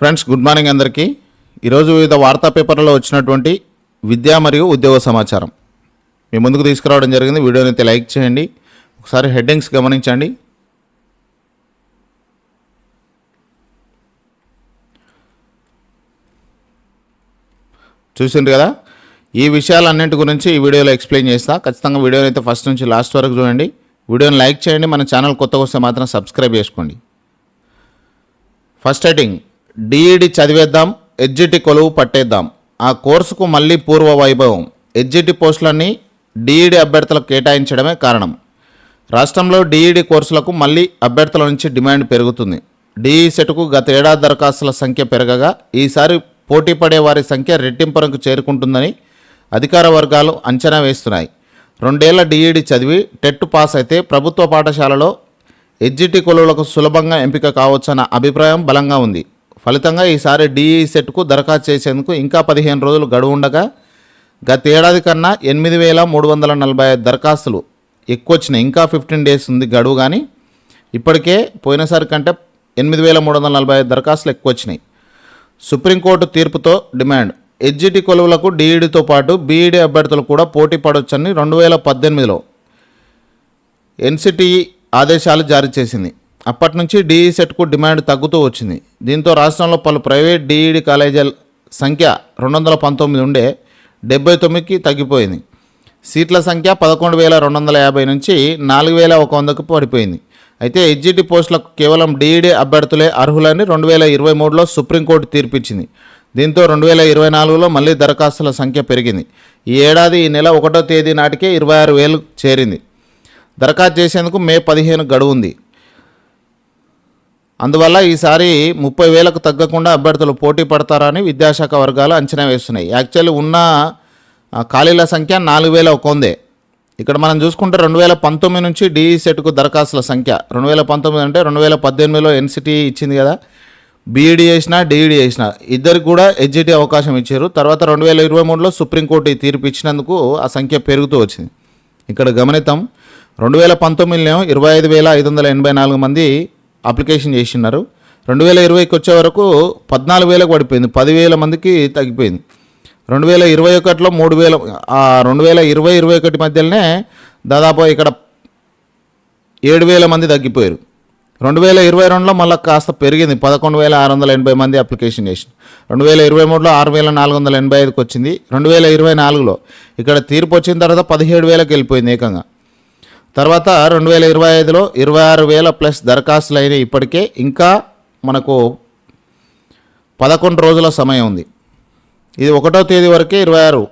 Friends good morning అందరికీ. ఈరోజు వివిధ వార్తా పేపర్లలో వచ్చినటువంటి విద్యా మరియు ఉద్యోగ సమాచారం. మీ ముందుకు తీసుకురావడం జరిగింది. వీడియోని అయితే లైక్ చేయండి. ఒకసారి హెడ్డింగ్స్ గమనించండి. చూసిండ్రు కదా? ఈ విషయాలన్నింటి గురించి ఈ వీడియోలో ఎక్స్ప్లెయిన్ చేస్తా. ఖచ్చితంగా వీడియోని అయితే ఫస్ట్ నుంచి లాస్ట్ వరకు చూడండి. వీడియోని లైక్ చేయండి. మన ఛానల్ కొత్తగా వస్తే మాత్రం సబ్స్క్రైబ్ చేసుకోండి. First heading D E D చదివేద్దాం ఎడ్జిటి కొలువు పట్టేద్దాం. ఆ కోర్సుకు మళ్ళీ పూర్వ వైభవం. ఎడ్జిటి పోస్టులన్నీ డిఈడి అభ్యర్థులకు కేటాయించడమే కారణం. రాష్ట్రంలో డిఈడి కోర్సులకు మళ్ళీ అభ్యర్థుల నుంచి డిమాండ్ పెరుగుతుంది. డిఈ సెట్కు గత ఏడాది దరఖాస్తుల సంఖ్య పెరగగా ఈసారి పోటీ పడే వారి సంఖ్య రెట్టింపునకు చేరుకుంటుందని అధికార వర్గాలు అంచనా వేస్తున్నాయి. రెండేళ్ళ డిఈడి చదివి టెట్ పాస్ అయితే ప్రభుత్వ పాఠశాలలో ఎడ్జిటి కొలువులకు సులభంగా ఎంపిక కావచ్చన్న అభిప్రాయం బలంగా ఉంది. ఫలితంగా ఈసారి డిఈ సెట్కు దరఖాస్తు చేసేందుకు ఇంకా పదిహేను రోజులు గడువు ఉండగా గతేడాది కన్నా ఎనిమిది వేల మూడు వందల నలభై ఐదు దరఖాస్తులు ఎక్కువ వచ్చినాయి ఇంకా ఫిఫ్టీన్ డేస్ ఉంది గడువు కానీ ఇప్పటికే పోయినసారి కంటే ఎనిమిది వేల మూడు వందల నలభై ఐదు దరఖాస్తులు ఎక్కువ వచ్చినాయి సుప్రీంకోర్టు తీర్పుతో డిమాండ్. ఎడ్జిటి కొలువులకు డిఈడితో పాటు బీఈడి అభ్యర్థులు కూడా పోటీ పడవచ్చని రెండు వేల పద్దెనిమిదిలో ఎన్సిటిఈ ఆదేశాలు జారీ చేసింది. అప్పటి నుంచి డిఈ సెట్కు డిమాండ్ తగ్గుతూ వచ్చింది. దీంతో రాష్ట్రంలో పలు ప్రైవేట్ డిఈడి కాలేజీల సంఖ్య రెండు వందల పంతొమ్మిది ఉండే డెబ్బై తొమ్మిదికి తగ్గిపోయింది. సీట్ల సంఖ్య పదకొండు వేల రెండు వందల యాభై నుంచి నాలుగు వేల ఒక వందకు పడిపోయింది. అయితే హెచ్జిటి పోస్టులకు కేవలం డిఈడి అభ్యర్థులే అర్హులని రెండు వేల ఇరవై మూడులో సుప్రీంకోర్టు తీర్పిచ్చింది. దీంతో రెండు వేల ఇరవై నాలుగులో మళ్ళీ దరఖాస్తుల సంఖ్య పెరిగింది. ఈ ఏడాది ఈ నెల ఒకటో తేదీ నాటికే ఇరవై ఆరు వేలు చేరింది. దరఖాస్తు చేసేందుకు మే పదిహేను గడువు ఉంది. అందువల్ల ఈసారి ముప్పై వేలకు తగ్గకుండా అభ్యర్థులు పోటీ పడతారని విద్యాశాఖ వర్గాలు అంచనా వేస్తున్నాయి. యాక్చువల్లీ ఉన్న ఖాళీల సంఖ్య నాలుగు వేల ఒక ఉందే ఇక్కడ మనం చూసుకుంటే రెండు వేల పంతొమ్మిది నుంచి డిఈ సెట్కు దరఖాస్తుల సంఖ్య. రెండు వేల పంతొమ్మిది అంటే రెండు వేల పద్దెనిమిదిలో ఎన్సిటీ ఇచ్చింది కదా. బీఈడి చేసిన డిఈడి చేసిన. ఇద్దరికి కూడా హెచ్జిటి అవకాశం ఇచ్చారు. తర్వాత రెండు వేల ఇరవై మూడులో సుప్రీంకోర్టు ఈ తీర్పు ఇచ్చినందుకు ఆ సంఖ్య పెరుగుతూ వచ్చింది. ఇక్కడ గమనితం రెండు వేల పంతొమ్మిదిలో ఇరవై ఐదు వేల ఐదు వందల ఎనభై నాలుగు మంది అప్లికేషన్ చేసినారు. రెండు వేల ఇరవైకి వచ్చే వరకు పద్నాలుగు వేలకు పడిపోయింది. పదివేల మందికి తగ్గిపోయింది. రెండు వేల ఇరవై ఒకటిలో మూడు వేల రెండు వేల ఇరవై ఇరవై ఒకటి మధ్యలోనే దాదాపు ఇక్కడ ఏడు వేల మంది తగ్గిపోయారు. రెండు వేల ఇరవై రెండులో మళ్ళీ కాస్త పెరిగింది. పదకొండు వేల ఆరు వందల ఎనభై మంది అప్లికేషన్ చేసి రెండు వేల ఇరవై మూడులో ఆరు వేల నాలుగు వందల ఎనభై ఐదుకి వచ్చింది. రెండు వేల ఇరవై నాలుగులో ఇక్కడ తీర్పు వచ్చిన తర్వాత పదిహేడు వేలకు వెళ్ళిపోయింది ఏకంగా. తర్వాత రెండు వేల ఇరవై ఐదులో ఇరవై ఆరు వేల ప్లస్ దరఖాస్తులు అయినాయి ఇప్పటికే. ఇంకా మనకు పదకొండు రోజుల సమయం ఉంది. ఇది ఒకటో తేదీ వరకే ఇరవై ఆరు.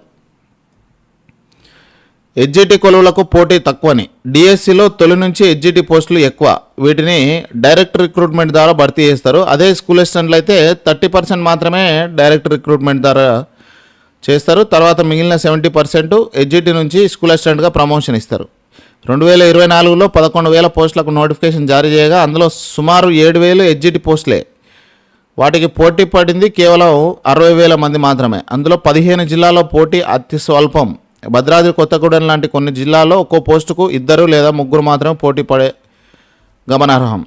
ఎడ్జిటి కొలువులకు పోటీ తక్కువని. డిఎస్సిలో తొలి నుంచి ఎడ్జిటి పోస్టులు ఎక్కువ. వీటిని డైరెక్ట్ రిక్రూట్మెంట్ ద్వారా భర్తీ చేస్తారు. అదే స్కూల్ అసిస్టెంట్లు అయితే థర్టీ పర్సెంట్ మాత్రమే డైరెక్ట్ రిక్రూట్మెంట్ ద్వారా చేస్తారు. తర్వాత మిగిలిన సెవెంటీ పర్సెంట్ ఎడ్జిటి నుంచి స్కూల్ అసిస్టెంట్గా ప్రమోషన్ ఇస్తారు. రెండు వేల ఇరవై నాలుగులో పదకొండు వేల పోస్టులకు నోటిఫికేషన్ జారీ చేయగా అందులో సుమారు ఏడు వేలు ఎడ్జిటి పోస్టులే. వాటికి పోటీ పడింది కేవలం అరవై వేల మంది మాత్రమే. అందులో పదిహేను జిల్లాల్లో పోటీ అతి స్వల్పం. భద్రాద్రి కొత్తగూడెం లాంటి కొన్ని జిల్లాల్లో ఒక్కో పోస్టుకు ఇద్దరు లేదా ముగ్గురు మాత్రమే పోటీ పడే గమనార్హం.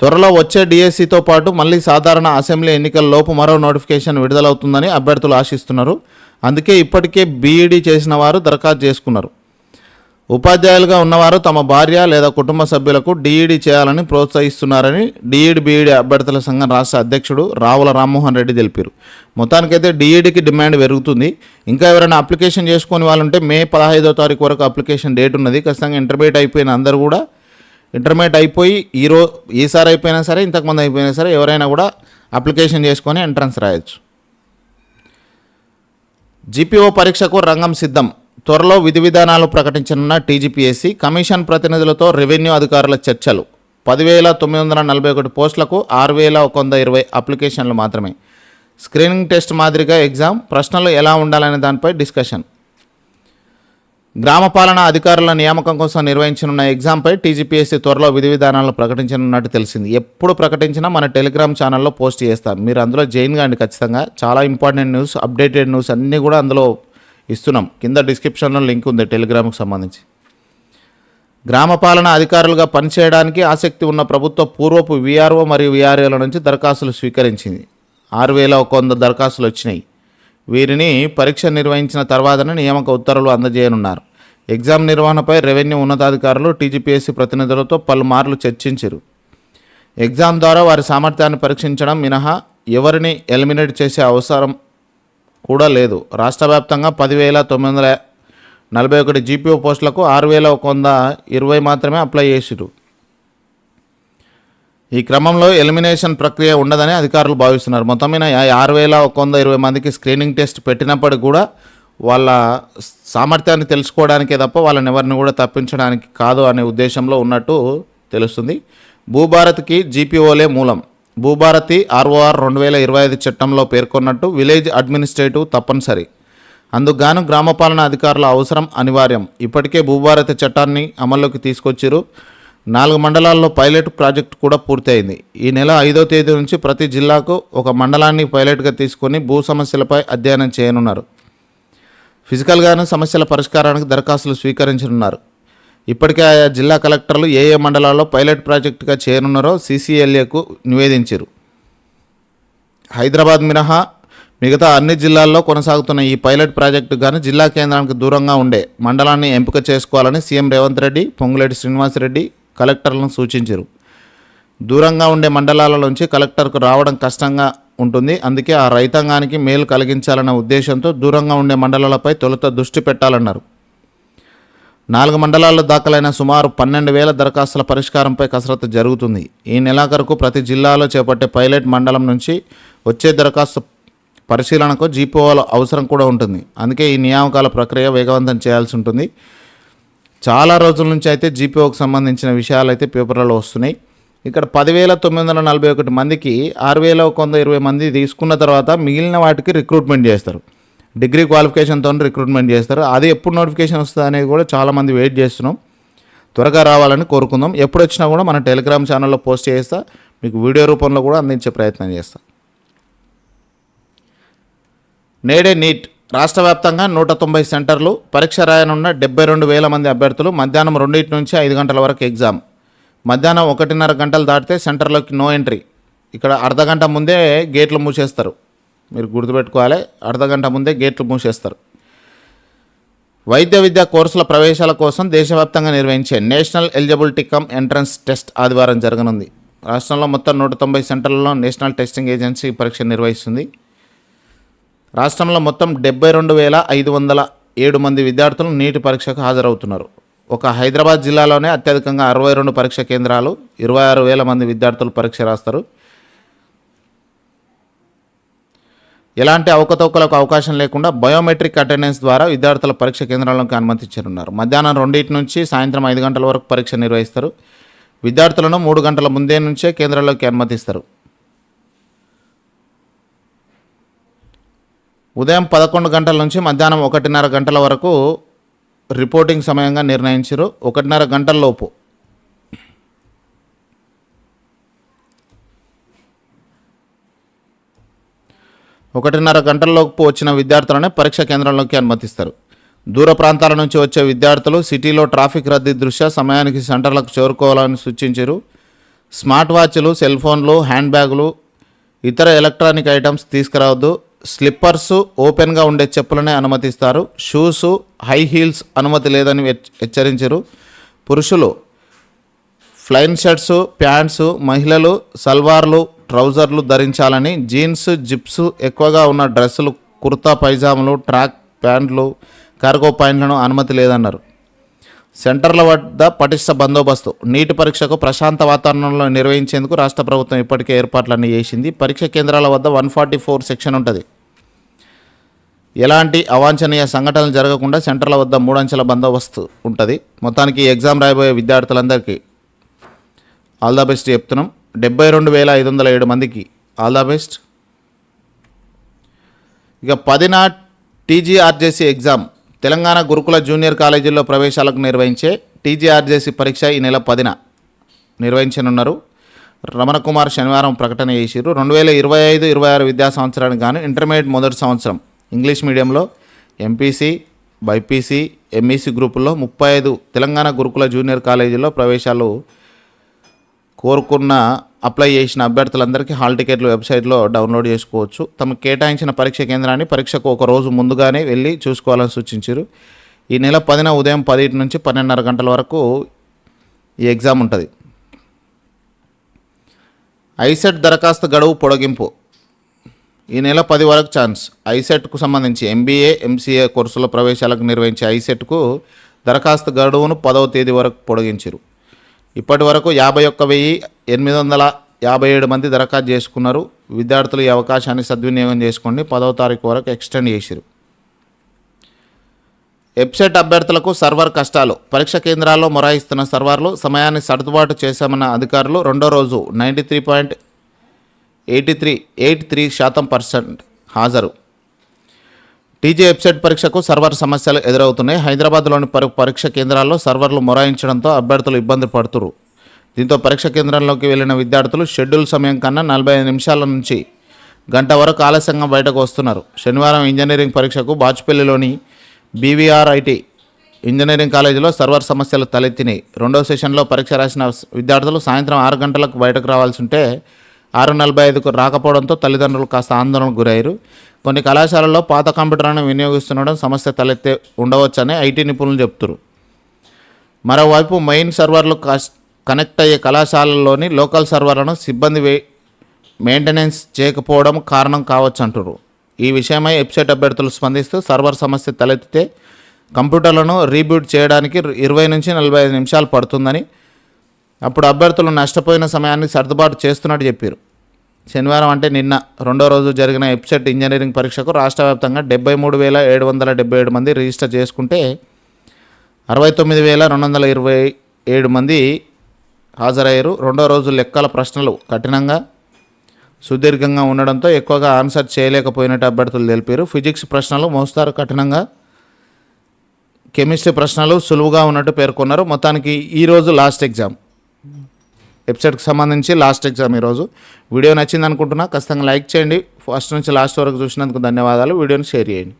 త్వరలో వచ్చే డిఎస్సితో పాటు మళ్ళీ సాధారణ అసెంబ్లీ ఎన్నికల లోపు మరో నోటిఫికేషన్ విడుదలవుతుందని అభ్యర్థులు ఆశిస్తున్నారు. అందుకే ఇప్పటికే బీఈడీ చేసిన వారు దరఖాస్తు చేసుకున్నారు. ఉపాధ్యాయులుగా ఉన్నవారు తమ భార్య లేదా కుటుంబ సభ్యులకు డిఈడి చేయాలని ప్రోత్సహిస్తున్నారని డిఈడి బీఈడి అభ్యర్థుల సంఘం రాష్ట్ర అధ్యక్షుడు రావుల రామ్మోహన్ రెడ్డి తెలిపారు. మొత్తానికైతే డిఈడికి డిమాండ్ పెరుగుతుంది. ఇంకా ఎవరైనా అప్లికేషన్ చేసుకుని వాళ్ళు ఉంటే మే పదహైదో తారీఖు వరకు అప్లికేషన్ డేట్ ఉన్నది. ఖచ్చితంగా ఇంటర్మీడియట్ అయిపోయిన అందరూ కూడా ఇంటర్మీడియట్ అయిపోయి ఈరో ఈసారి అయిపోయినా సరే ఇంతకుముందు అయిపోయినా సరే ఎవరైనా కూడా అప్లికేషన్ చేసుకొని ఎంట్రన్స్ రాయొచ్చు. జీపీఓ పరీక్షకు రంగం సిద్ధం. త్వరలో విధి విధానాలు ప్రకటించనున్న టీజీపీఎస్సీ కమిషన్ ప్రతినిధులతో రెవెన్యూ అధికారుల చర్చలు. పదివేల తొమ్మిది వందల నలభై ఒకటి పోస్టులకు ఆరు వేల ఒక వంద ఇరవై అప్లికేషన్లు మాత్రమే. స్క్రీనింగ్ టెస్ట్ మాదిరిగా ఎగ్జామ్ ప్రశ్నలు ఎలా ఉండాలనే దానిపై డిస్కషన్. గ్రామ పాలన అధికారుల నియామకం కోసం నిర్వహించనున్న ఎగ్జామ్పై టీజీపీఎస్సీ త్వరలో విధి విధానాలను ప్రకటించనున్నట్టు తెలిసింది. ఎప్పుడు ప్రకటించినా మన టెలిగ్రామ్ ఛానల్లో పోస్ట్ చేస్తాం. మీరు అందులో జైన్ కాండి ఖచ్చితంగా. చాలా ఇంపార్టెంట్ న్యూస్ అప్డేటెడ్ న్యూస్ అన్నీ కూడా అందులో ఇస్తున్నాం. కింద డిస్క్రిప్షన్లో లింక్ ఉంది టెలిగ్రామ్కి సంబంధించి. గ్రామ పాలన అధికారులుగా పనిచేయడానికి ఆసక్తి ఉన్న ప్రభుత్వ పూర్వపు వీఆర్ఓ మరియు వీఆర్ఏల నుంచి దరఖాస్తులు స్వీకరించింది. ఆరు వేల ఒక వంద దరఖాస్తులు వచ్చినాయి. వీరిని పరీక్ష నిర్వహించిన తర్వాతనే నియామక ఉత్తర్వులు అందజేయనున్నారు. ఎగ్జామ్ నిర్వహణపై రెవెన్యూ ఉన్నతాధికారులు టీజీపీఎస్సీ ప్రతినిధులతో పలుమార్లు చర్చించారు. ఎగ్జామ్ ద్వారా వారి సామర్థ్యాన్ని పరీక్షించడం మినహా ఎవరిని ఎలిమినేట్ చేసే అవసరం కూడా లేదు. రాష్ట్ర వ్యాప్తంగా పదివేల తొమ్మిది వందల నలభై ఒకటి జీపీఓ పోస్టులకు ఆరు వేల ఒక వంద ఇరవై మాత్రమే అప్లై చేసిరు ఈ క్రమంలో ఎలిమినేషన్ ప్రక్రియ ఉండదని అధికారులు భావిస్తున్నారు. మొత్తం మీద ఆరు వేల ఒక వంద ఇరవై మందికి స్క్రీనింగ్ టెస్ట్ పెట్టినప్పటికి కూడా వాళ్ళ సామర్థ్యాన్ని తెలుసుకోవడానికే తప్ప వాళ్ళని ఎవరిని కూడా తప్పించడానికి కాదు అనే ఉద్దేశంలో ఉన్నట్టు తెలుస్తుంది. భూభారత్కి జీపీఓలే మూలం. భూభారతి ఆర్ఓఆర్ రెండు వేల ఇరవై ఐదు చట్టంలో పేర్కొన్నట్టు విలేజ్ అడ్మినిస్ట్రేటివ్ తప్పనిసరి. అందుకుగాను గ్రామపాలన అధికారుల అవసరం అనివార్యం. ఇప్పటికే భూభారతి చట్టాన్ని అమల్లోకి తీసుకొచ్చిరు. నాలుగు మండలాల్లో పైలట్ ప్రాజెక్ట్ కూడా పూర్తయింది. ఈ నెల ఐదో తేదీ నుంచి ప్రతి జిల్లాకు ఒక మండలాన్ని పైలట్గా తీసుకొని భూ సమస్యలపై అధ్యయనం చేయనున్నారు. ఫిజికల్గాను సమస్యల పరిష్కారానికి దరఖాస్తులు స్వీకరించనున్నారు. ఇప్పటికే ఆయా జిల్లా కలెక్టర్లు ఏ ఏ మండలాల్లో పైలట్ ప్రాజెక్టుగా చేరున్నారో సీసీఎల్ఏకు నివేదించారు. హైదరాబాద్ మినహా మిగతా అన్ని జిల్లాల్లో కొనసాగుతున్న ఈ పైలట్ ప్రాజెక్టు గాను జిల్లా కేంద్రానికి దూరంగా ఉండే మండలాన్ని ఎంపిక చేసుకోవాలని సీఎం రేవంత్ రెడ్డి పొంగులేటి శ్రీనివాసరెడ్డి కలెక్టర్లను సూచించారు. దూరంగా ఉండే మండలాల నుంచి కలెక్టర్కు రావడం కష్టంగా ఉంటుంది. అందుకే ఆ రైతాంగానికి మేలు కలిగించాలన్న ఉద్దేశంతో దూరంగా ఉండే మండలాలపై తొలుత దృష్టి పెట్టాలన్నారు. నాలుగు మండలాల్లో దాఖలైన సుమారు పన్నెండు వేల దరఖాస్తుల పరిష్కారంపై కసరత్తు జరుగుతుంది. ఈ నెలాఖరుకు ప్రతి జిల్లాలో చేపట్టే పైలట్ మండలం నుంచి వచ్చే దరఖాస్తు పరిశీలనకు జీపీఓల అవసరం కూడా ఉంటుంది. అందుకే ఈ నియామకాల ప్రక్రియ వేగవంతం చేయాల్సి ఉంటుంది. చాలా రోజుల నుంచి అయితే జీపీఓకి సంబంధించిన విషయాలు అయితే పేపర్లలో వస్తున్నాయి. ఇక్కడ పదివేల తొమ్మిది వందల నలభై ఒకటి మందికి ఆరు వేల ఒక వంద ఇరవై మంది తీసుకున్న తర్వాత మిగిలిన వాటికి రిక్రూట్మెంట్ చేస్తారు. డిగ్రీ క్వాలిఫికేషన్తో రిక్రూట్మెంట్ చేస్తారు. అది ఎప్పుడు నోటిఫికేషన్ వస్తుంది అనేది కూడా చాలామంది వెయిట్ చేస్తున్నాం. త్వరగా రావాలని కోరుకుందాం. ఎప్పుడు వచ్చినా కూడా మన టెలిగ్రామ్ ఛానల్లో పోస్ట్ చేస్తా. మీకు వీడియో రూపంలో కూడా అందించే ప్రయత్నం చేస్తా. నేడే నీట్. రాష్ట్ర వ్యాప్తంగా నూట తొంభై సెంటర్లు పరీక్ష రాయనున్న డెబ్బై రెండు వేల మంది అభ్యర్థులు మధ్యాహ్నం రెండింటి నుంచి ఐదు గంటల వరకు ఎగ్జామ్. మధ్యాహ్నం ఒకటిన్నర గంటలు దాటితే సెంటర్లోకి నో ఎంట్రీ. ఇక్కడ అర్ధ గంట ముందే గేట్లు మూసేస్తారు. మీరు గుర్తుపెట్టుకోవాలి. అర్ధగంట ముందే గేట్లు మూసేస్తారు. వైద్య విద్యా కోర్సుల ప్రవేశాల కోసం దేశవ్యాప్తంగా నిర్వహించే national eligibility cum entrance test ఆదివారం జరగనుంది. రాష్ట్రంలో మొత్తం నూట తొంభై సెంటర్లలో నేషనల్ టెస్టింగ్ ఏజెన్సీ పరీక్ష నిర్వహిస్తుంది. రాష్ట్రంలో మొత్తం డెబ్బై రెండు వేల ఐదు వందల ఏడు మంది విద్యార్థులు నీటి పరీక్షకు హాజరవుతున్నారు. ఒక హైదరాబాద్ జిల్లాలోనే అత్యధికంగా అరవై రెండు పరీక్ష కేంద్రాలు ఇరవై ఆరు వేల మంది విద్యార్థులు పరీక్ష రాస్తారు. ఎలాంటి అవకతవకలకు అవకాశం లేకుండా బయోమెట్రిక్ అటెండెన్స్ ద్వారా విద్యార్థుల పరీక్ష కేంద్రాలకు అనుమతించనున్నారు. మధ్యాహ్నం రెండింటి నుంచి సాయంత్రం ఐదు గంటల వరకు పరీక్ష నిర్వహిస్తారు. విద్యార్థులను మూడు గంటల ముందే నుంచే కేంద్రాల్లోకి అనుమతిస్తారు. ఉదయం పదకొండు గంటల నుంచి మధ్యాహ్నం ఒకటిన్నర గంటల వరకు రిపోర్టింగ్ సమయంగా నిర్ణయించారు. ఒకటిన్నర గంటల లోపు ఒకటిన్నర గంటల్లోపు వచ్చిన విద్యార్థులనే పరీక్ష కేంద్రంలోకి అనుమతిస్తారు. దూర ప్రాంతాల నుంచి వచ్చే విద్యార్థులు సిటీలో ట్రాఫిక్ రద్దీ దృష్ట్యా సమయానికి సెంటర్లకు చేరుకోవాలని సూచించారు. స్మార్ట్ వాచ్లు సెల్ ఫోన్లు హ్యాండ్ బ్యాగులు ఇతర ఎలక్ట్రానిక్ ఐటమ్స్ తీసుకురావద్దు. స్లిప్పర్స్ ఓపెన్గా ఉండే చెప్పులనే అనుమతిస్తారు. షూస్ హై హీల్స్ అనుమతి లేదని హెచ్చరించారు. పురుషులు ఫ్లైన్ షర్ట్స్ ప్యాంట్స్ మహిళలు సల్వార్లు ట్రౌజర్లు ధరించాలని జీన్స్ జిప్స్ ఎక్కువగా ఉన్న డ్రెస్సులు కుర్తా పైజాములు ట్రాక్ ప్యాంట్లు కార్గో ప్యాంట్లను అనుమతి లేదన్నారు. సెంటర్ల వద్ద పటిష్ట బందోబస్తు. నీటి పరీక్షకు ప్రశాంత వాతావరణంలో నిర్వహించేందుకు రాష్ట్ర ప్రభుత్వం ఇప్పటికే ఏర్పాట్లన్నీ చేసింది. పరీక్ష కేంద్రాల వద్ద వన్ ఫార్టీ ఫోర్ సెక్షన్ ఉంటుంది. ఎలాంటి అవాంఛనీయ సంఘటనలు జరగకుండా సెంటర్ల వద్ద మూడంచెల బందోబస్తు ఉంటుంది. మొత్తానికి ఎగ్జామ్ రాయబోయే విద్యార్థులందరికీ ఆల్ ద బెస్ట్ చెప్తున్నాం. డెబ్బై రెండు వేల ఐదు వందల ఏడు మందికి. ఆల్ ద బెస్ట్ ఇక పదిన టీజీఆర్జేసీ ఎగ్జామ్. తెలంగాణ గురుకుల జూనియర్ కాలేజీల్లో ప్రవేశాలకు నిర్వహించే టీజీఆర్జేసీ పరీక్ష ఈ నెల పదిన నిర్వహించనున్నారు. రమణకుమార్ శనివారం ప్రకటన చేసిరు రెండు వేల ఇరవై ఐదు ఇరవై ఆరు విద్యా సంవత్సరానికి గాను ఇంటర్మీడియట్ మొదటి సంవత్సరం. ఇంగ్లీష్ మీడియంలో ఎంపీసీ బైపీసీ ఎంఈసీ గ్రూపుల్లో ముప్పై ఐదు తెలంగాణ గురుకుల జూనియర్ కాలేజీల్లో ప్రవేశాలు కోరుకున్న అప్లై చేసిన అభ్యర్థులందరికీ హాల్ టికెట్లు వెబ్సైట్లో డౌన్లోడ్ చేసుకోవచ్చు. తమకు కేటాయించిన పరీక్ష కేంద్రాన్ని పరీక్షకు ఒక రోజు ముందుగానే వెళ్ళి చూసుకోవాలని సూచించారు. ఈ నెల పదిన ఉదయం పదిటి నుంచి పన్నెండున్నర గంటల వరకు ఈ ఎగ్జామ్ ఉంటుంది. ఐసెట్ దరఖాస్తు గడువు పొడిగింపు. ఈ నెల పది వరకు ఛాన్స్ ఐసెట్కు సంబంధించి ఎంబీఏ ఎంసీఏ కోర్సుల ప్రవేశాలకు నిర్వహించే ఐసెట్కు దరఖాస్తు గడువును పదవ తేదీ వరకు పొడిగించారు. ఇప్పటి వరకు యాభై ఒక్క వెయ్యి ఎనిమిది వందల యాభై ఏడు మంది దరఖాస్తు చేసుకున్నారు. విద్యార్థులు ఈ అవకాశాన్ని సద్వినియోగం చేసుకోండి. పదవ తారీఖు వరకు ఎక్స్టెండ్ చేసిరు. వెబ్సైట్ అభ్యర్థులకు సర్వర్ కష్టాలు. పరీక్ష కేంద్రాల్లో మొరాయిస్తున్న సర్వర్లు సమయాన్ని సర్దుబాటు చేశామన్న అధికారులు రెండో రోజు ninety three point eighty three eight three శాతం పర్సెంట్ హాజరు. టీజీ వెబ్సైట్ పరీక్షకు సర్వర్ సమస్యలు ఎదురవుతున్నాయి. హైదరాబాద్లోని పలు పరీక్ష కేంద్రాల్లో సర్వర్లు మొరాయించడంతో అభ్యర్థులు ఇబ్బంది పడుతురు. దీంతో పరీక్ష కేంద్రంలోకి వెళ్ళిన విద్యార్థులు షెడ్యూల్ సమయం కన్నా నలభై ఐదు నిమిషాల నుంచి గంట వరకు ఆలస్యంగా బయటకు వస్తున్నారు. శనివారం ఇంజనీరింగ్ పరీక్షకు బాచుపల్లిలోని బీవీఆర్ఐటి ఇంజనీరింగ్ కాలేజీలో సర్వర్ సమస్యలు తలెత్తినాయి. రెండో సెషన్లో పరీక్ష రాసిన విద్యార్థులు సాయంత్రం ఆరు గంటలకు బయటకు రావాల్సి ఉంటే ఆరు నలభై ఐదుకు రాకపోవడంతో తల్లిదండ్రులు కాస్త ఆందోళనకు గురయ్యారు. కొన్ని కళాశాలల్లో పాత కంప్యూటర్లను వినియోగిస్తుండడం సమస్య తలెత్తే ఉండవచ్చని ఐటీ నిపుణులు చెప్తున్నారు మరోవైపు మెయిన్ సర్వర్లు కనెక్ట్ అయ్యే కళాశాలల్లోని లోకల్ సర్వర్లను సిబ్బంది మెయింటెనెన్స్ చేయకపోవడం కారణం కావచ్చు అంటారు ఈ విషయమై వెబ్సైట్ అభ్యర్థులు స్పందిస్తూ సర్వర్ సమస్య తలెత్తితే కంప్యూటర్లను రీబూట్ చేయడానికి ఇరవై నుంచి నలభై ఐదు నిమిషాలు పడుతుందని అప్పుడు అభ్యర్థులు నష్టపోయిన సమయాన్ని సర్దుబాటు చేస్తున్నట్టు చెప్పారు. శనివారం అంటే నిన్న రెండో రోజు జరిగిన ఎప్సెట్ ఇంజనీరింగ్ పరీక్షకు రాష్ట్ర వ్యాప్తంగా డెబ్బై మూడు వేల ఏడు వందల డెబ్బై ఏడు మంది రిజిస్టర్ చేసుకుంటే అరవై తొమ్మిది వేల రెండు వందల ఇరవై ఏడు మంది హాజరయ్యారు. రెండో రోజు లెక్కల ప్రశ్నలు కఠినంగా సుదీర్ఘంగా ఉండడంతో ఎక్కువగా ఆన్సర్ చేయలేకపోయినట్టు అభ్యర్థులు తెలిపారు. ఫిజిక్స్ ప్రశ్నలు మోస్తారు కఠినంగా కెమిస్ట్రీ ప్రశ్నలు సులువుగా ఉన్నట్టు పేర్కొన్నారు. మొత్తానికి ఈరోజు లాస్ట్ ఎగ్జామ్. వెబ్సైట్కి సంబంధించి లాస్ట్ ఎగ్జామ్ ఈరోజు వీడియో నచ్చింది అనుకుంటున్నా ఖచ్చితంగా లైక్ చేయండి. ఫస్ట్ నుంచి లాస్ట్ వరకు చూసినందుకు ధన్యవాదాలు. వీడియోని షేర్ చేయండి.